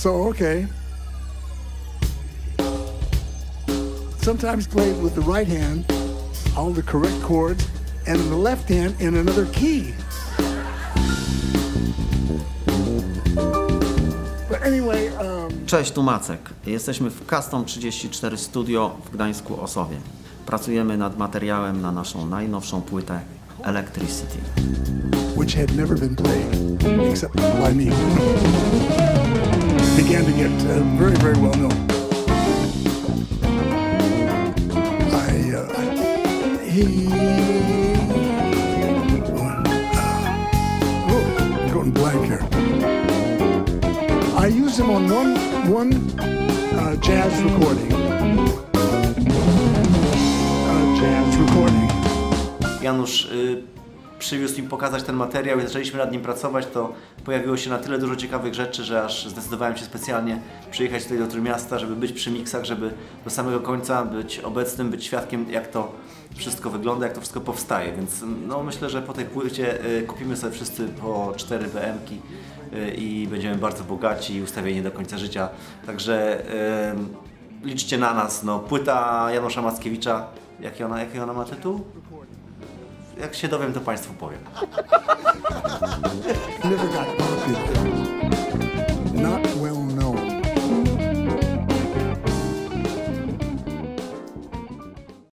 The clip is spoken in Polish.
So, okay. Sometimes played with the right hand, all the correct chords, and the left hand in another key. But anyway, um, Cześć, tu Macek. Jesteśmy w Custom 34 Studio w Gdańsku Osowie. Pracujemy nad materiałem na naszą najnowszą płytę Electricity. which had never been played except by me, began to get uh, very, very well known. I, uh, he, uh, oh, I'm going blank here. I used him on one, one uh, jazz recording. Uh, jazz recording. Janusz y, przywiózł mi pokazać ten materiał i zaczęliśmy nad nim pracować, to pojawiło się na tyle dużo ciekawych rzeczy, że aż zdecydowałem się specjalnie przyjechać tutaj do Trójmiasta, żeby być przy miksach, żeby do samego końca być obecnym, być świadkiem jak to wszystko wygląda, jak to wszystko powstaje, więc no myślę, że po tej płycie y, kupimy sobie wszyscy po 4 BM-ki y, i będziemy bardzo bogaci i ustawieni do końca życia, także y, liczcie na nas, no płyta Janusza Mackiewicza, jaki ona, jaki ona ma tytuł? Jak się dowiem, to Państwu powiem. Nie wygadam.